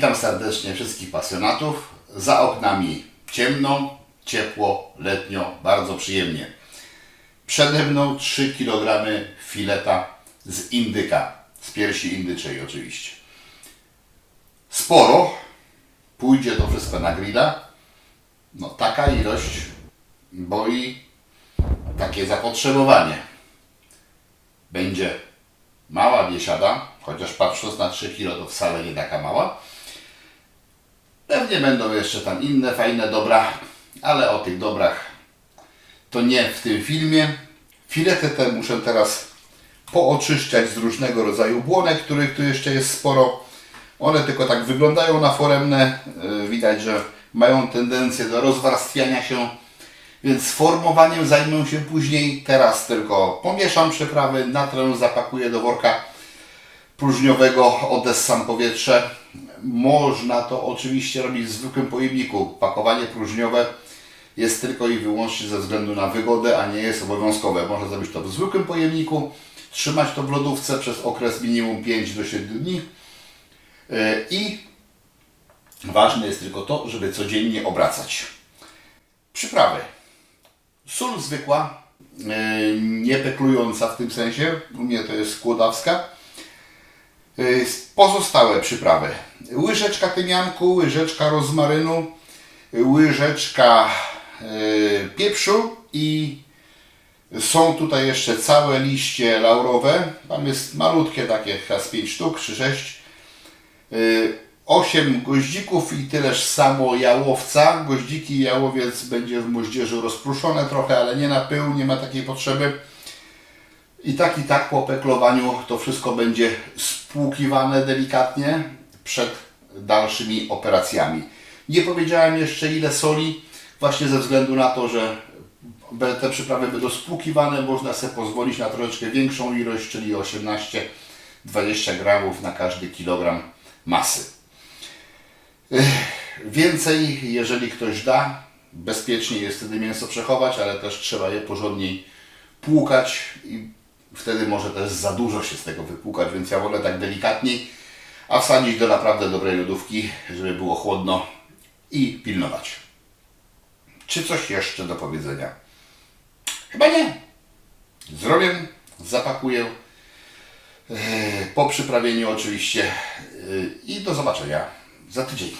Witam serdecznie wszystkich pasjonatów. Za oknami ciemno, ciepło, letnio, bardzo przyjemnie. Przede mną 3 kg fileta z indyka, z piersi indyczej oczywiście. Sporo, pójdzie to wszystko na grilla. No taka ilość, bo i takie zapotrzebowanie. Będzie mała biesiada, chociaż patrząc na 3 kg to wcale nie taka mała. Pewnie będą jeszcze tam inne fajne dobra, ale o tych dobrach to nie w tym filmie. Filety te muszę teraz pooczyszczać z różnego rodzaju błonek, których tu jeszcze jest sporo. One tylko tak wyglądają na foremne. Yy, Widać, że mają tendencję do rozwarstwiania się, więc formowaniem zajmę się później. Teraz tylko pomieszam przyprawy, natrę, zapakuję do worka próżniowego, odessam powietrze. Można to oczywiście robić w zwykłym pojemniku. Pakowanie próżniowe jest tylko i wyłącznie ze względu na wygodę, a nie jest obowiązkowe. Można zrobić to w zwykłym pojemniku, trzymać to w lodówce przez okres minimum 5 do 7 dni Yy, i ważne jest tylko to, żeby codziennie obracać. Przyprawy. Sól zwykła, yy, nie peklująca w tym sensie, u mnie to jest skłodawska. Yy, Pozostałe przyprawy. Łyżeczka tymianku, łyżeczka rozmarynu, łyżeczka yy, pieprzu i są tutaj jeszcze całe liście laurowe. Tam jest malutkie takie, chyba z 5 sztuk czy 6. 8 goździków i tyleż samo jałowca. Goździki i jałowiec będzie w moździerzu rozpruszone trochę, ale nie na pył, nie ma takiej potrzeby. I tak i tak po peklowaniu to wszystko będzie spłukiwane delikatnie przed dalszymi operacjami. Nie powiedziałem jeszcze ile soli, właśnie ze względu na to, że te przyprawy będą spłukiwane, można sobie pozwolić na troszeczkę większą ilość, czyli 18-20 gramów na każdy kilogram masy. Więcej, jeżeli ktoś da, bezpiecznie jest wtedy mięso przechować, ale też trzeba je porządniej płukać i wtedy może też za dużo się z tego wypłukać, więc ja wolę tak delikatniej, a wsadzić do naprawdę dobrej lodówki, żeby było chłodno i pilnować. Czy coś jeszcze do powiedzenia? Chyba nie. Zrobię, zapakuję. Yy, Po przyprawieniu oczywiście yy, i do zobaczenia za tydzień.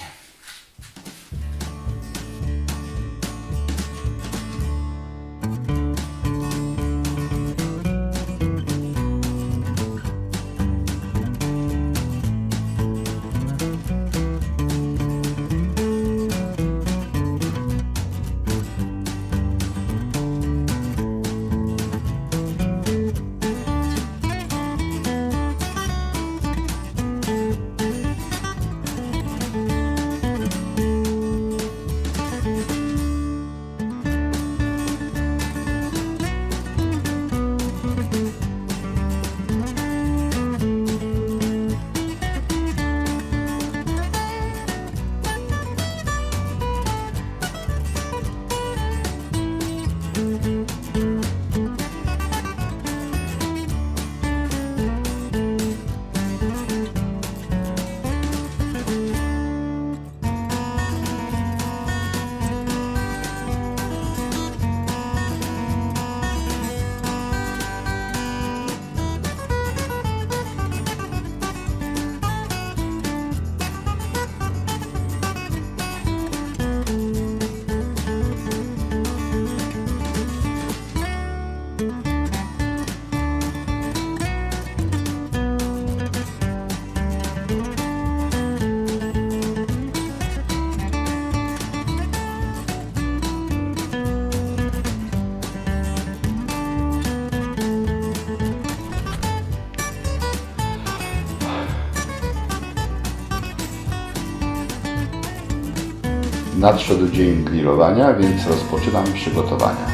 Nadszedł dzień grillowania, więc rozpoczynam przygotowania.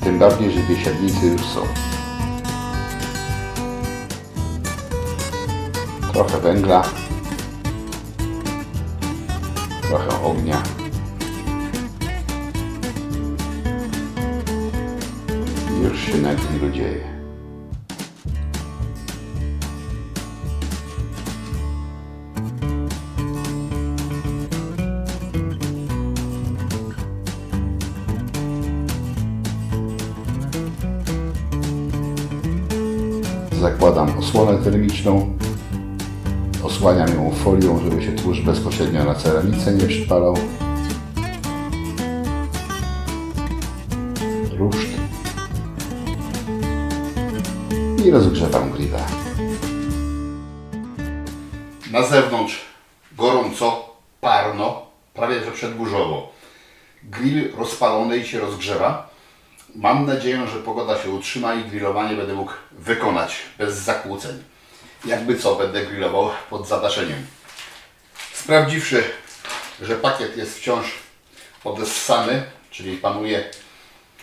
Tym bardziej, że biesiadnicy już są. Trochę węgla, trochę ognia. Już się na grillu dzieje. Osłonę termiczną. Osłaniam ją folią, żeby się tłuszcz bezpośrednio na ceramice nie przypalał. Ruszt. I rozgrzewam grilla. Na zewnątrz gorąco, parno, prawie że przedburzowo. Grill rozpalony i się rozgrzewa. Mam nadzieję, że pogoda się utrzyma i grillowanie będę mógł wykonać bez zakłóceń. Jakby co, będę grillował pod zadaszeniem. Sprawdziwszy, że pakiet jest wciąż odessany, czyli panuje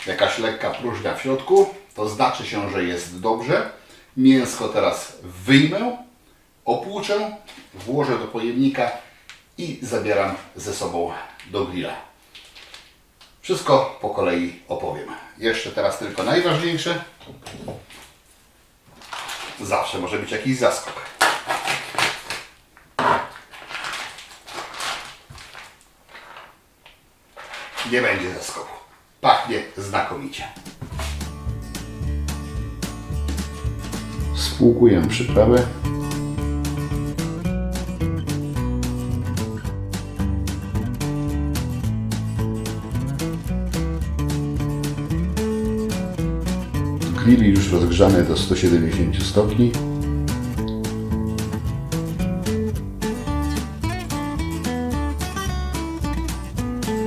jakaś lekka próżnia w środku, to znaczy się, że jest dobrze. Mięsko teraz wyjmę, opłuczę, włożę do pojemnika i zabieram ze sobą do grilla. Wszystko po kolei opowiem. Jeszcze teraz tylko najważniejsze. Zawsze może być jakiś zaskok. Nie będzie zaskoku. Pachnie znakomicie. Spłukuję przyprawę. Grill już rozgrzany do 170 stopni.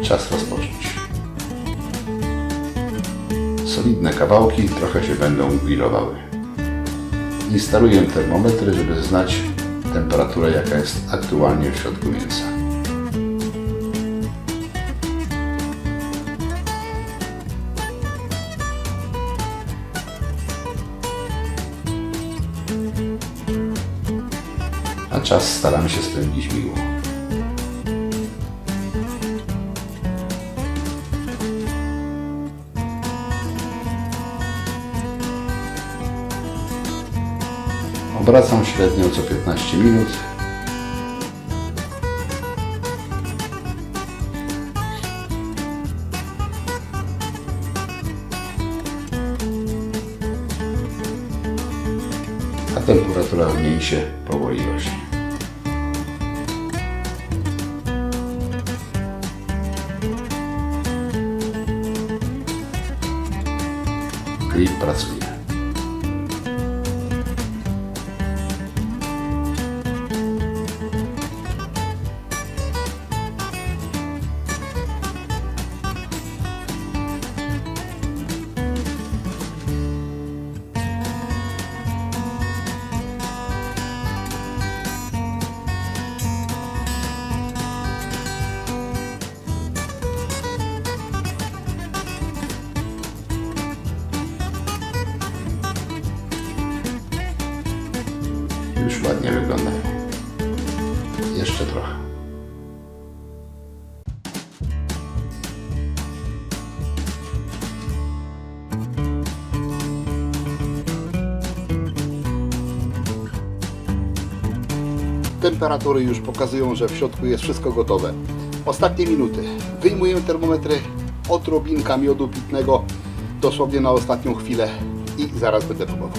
Czas rozpocząć. Solidne kawałki trochę się będą grillowały. Instaluję termometry, żeby znać temperaturę, jaka jest aktualnie w środku mięsa. Czas staramy się spędzić miło. Obracam średnio co 15 minut. A temperatura w mięsie powoli rośnie. Grill pracuje. Już ładnie wyglądają. Jeszcze trochę. Temperatury już pokazują, że w środku jest wszystko gotowe. Ostatnie minuty. Wyjmuję termometry, odrobinka miodu pitnego, dosłownie na ostatnią chwilę i zaraz będę próbował.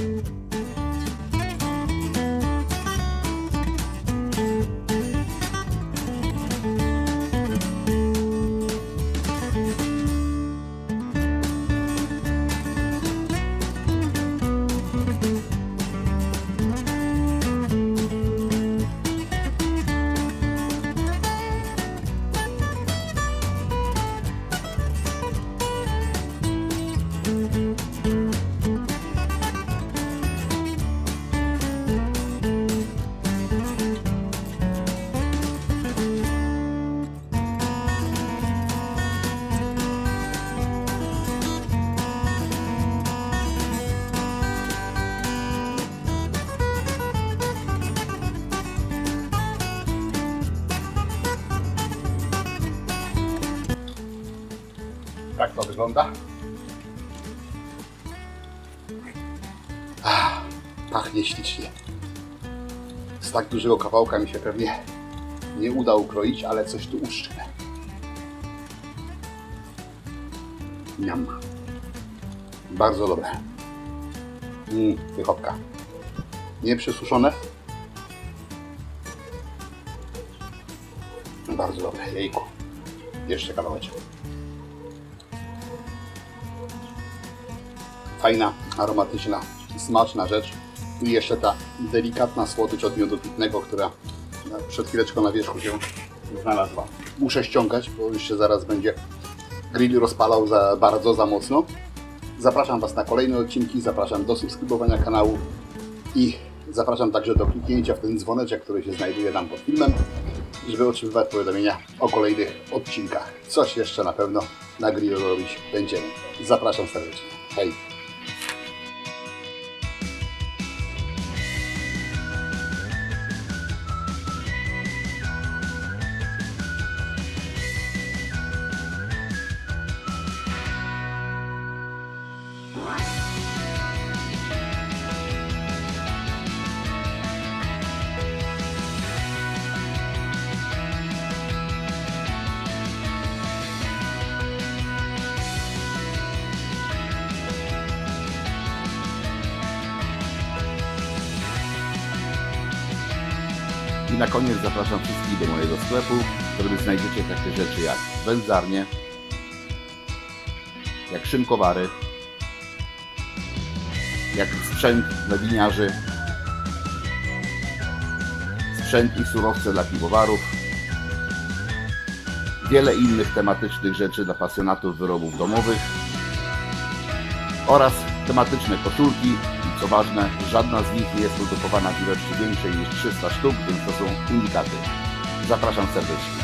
To wygląda. Ach, pachnie ślicznie. Z tak dużego kawałka mi się pewnie nie uda ukroić, ale coś tu uszczknę. Niam. Bardzo dobre. Mmm, pychotka. nieprzesuszone. Bardzo dobre, jejku. Jeszcze kawałeczek. Fajna, aromatyczna, smaczna rzecz. I jeszcze ta delikatna słodycz od miodu pitnego, która przed chwileczką na wierzchu się znalazła. Muszę ściągać, bo już się zaraz będzie grill rozpalał za bardzo, za mocno. Zapraszam Was na kolejne odcinki, zapraszam do subskrybowania kanału i zapraszam także do kliknięcia w ten dzwoneczek, który się znajduje tam pod filmem, żeby otrzymywać powiadomienia o kolejnych odcinkach. Coś jeszcze na pewno na grillu robić będziemy. Zapraszam serdecznie. Hej! I na koniec zapraszam wszystkich do mojego sklepu, w którym znajdziecie takie rzeczy jak wędzarnie, jak szynkowary, jak sprzęt dla winiarzy, sprzęt i surowce dla piwowarów, wiele innych tematycznych rzeczy dla pasjonatów wyrobów domowych oraz tematyczne koszulki co ważne, żadna z nich nie jest produkowana w ilości większej niż 300 sztuk, więc to są unikaty. Zapraszam serdecznie.